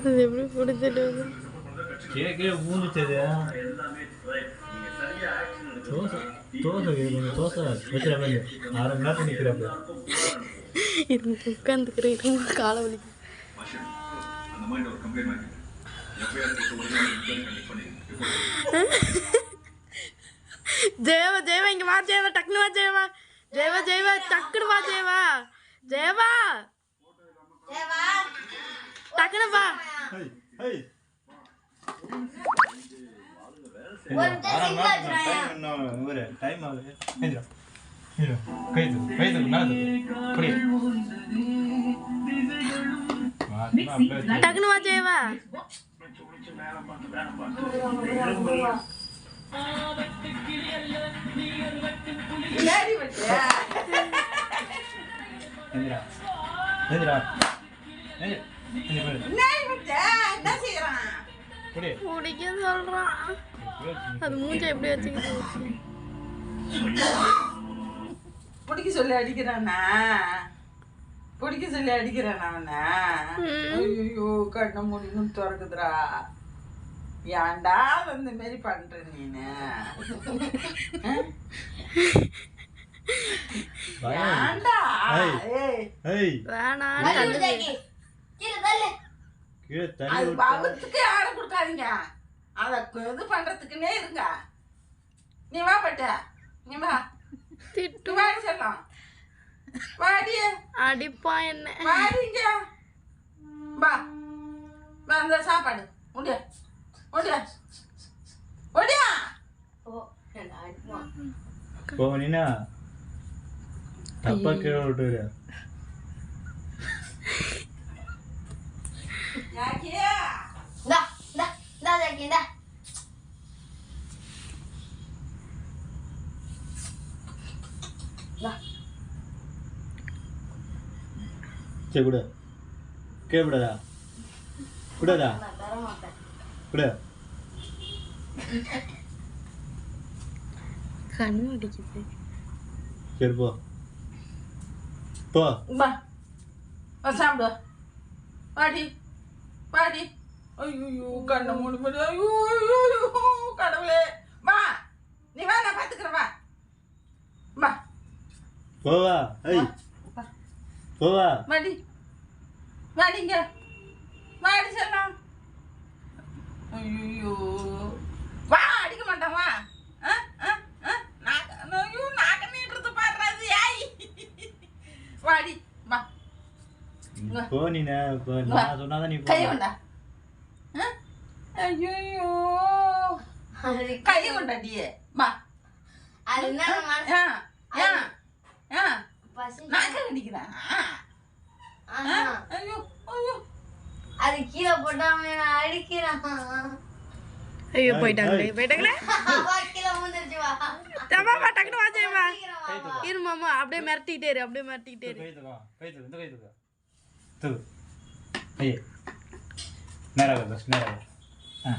அது எப்படி பிடிச்சிட்டு கேக்கே ஊந்துச்சது தோசை தோசை கொஞ்சம் தோசை வைக்கிற மாதிரி அரை மணி நேரத்தில் நிற்கிறப்ப இருந்து உட்காந்துக்கிறேன். காலை வலி ஜெயவா ஜெயவா இங்க வா ஜெயவா டக்குனு வா ஜெயவா. ஜெயவா ஜெயவா டக்குனு வா ஜெயவா. ஜெயவா. டக்குனு வா. டைம் ஆகுது ஏந்திரா கை தூக்கு கை தூக்கு பிடிக்க சொல்றான் அது மூஞ்ச எப்படி வச்சுக்கிட்டு பிடிக்க சொல்லி அடிக்கிறானா? பிடிக்க சொல்லி அடிக்கிறானா அவனை? ஐயோ கண்ண முடியும் திறக்குதுடா. ஏன்டா இந்த மாதிரி பண்ற நீனு? ஏன்டா? ஏய். ஏய். ஏய். வேணாம் அது விட்டா பகுத்துக்கு யாரும் கொடுக்காதீங்க. அத இது பண்றதுக்குன்னே இருங்க. நீ வா பட்ட. நீ வா. திட்டு. வாடி செல்லம். வாடி. அடிப்பான் என்ன? வாடிங்க வா. அந்த சாப்பாடு. முடிய முடிய முடியா போவனா தப்பா கீழே விட்டுரு சரி கொடு. கீழே விடாதா விடாதா விடு கண்ணு அடிக்குது சரி போ. போ. வா வா சாப்பிடு. வாடி. வாடி. ஐயோ கண்ணை மூடி மூடி. ஐயோ ஐயோ ஐயோ கடவுளே. வா. நீ வா நான் பார்த்துக்கிறேன் வா. வா. போவா வா. போவா. வாடி. வாடிங்க வாடி செல்லாம் ஐயோ வா அடிக்க மாட்டான் வா. ஐயோ, நாக்க நீட்டுறது பாருடா இது, ஏய். வாடி வா. போ நீ. நான் சொன்னாதான் நீ போ கையை கொண்டா. ஐயோ கொண்டாடியே வா. அது கீழே போட்டாம அடிக்கிறான். ஐயோ போயிட்டாங்களே. போயிட்டாங்களே? வா, கீழே விழுந்துருச்சு வா. தப்பா வா டக்குனு வா. ஜெயவா சீக்கிரம் வா, வா. இரு மாமா அப்படியே மிரட்டிட்டே இரு அப்படியே மிரட்டிட்டே இரு. இந்த கை தூக்கு ஐயே நேராக நேராக ஆ.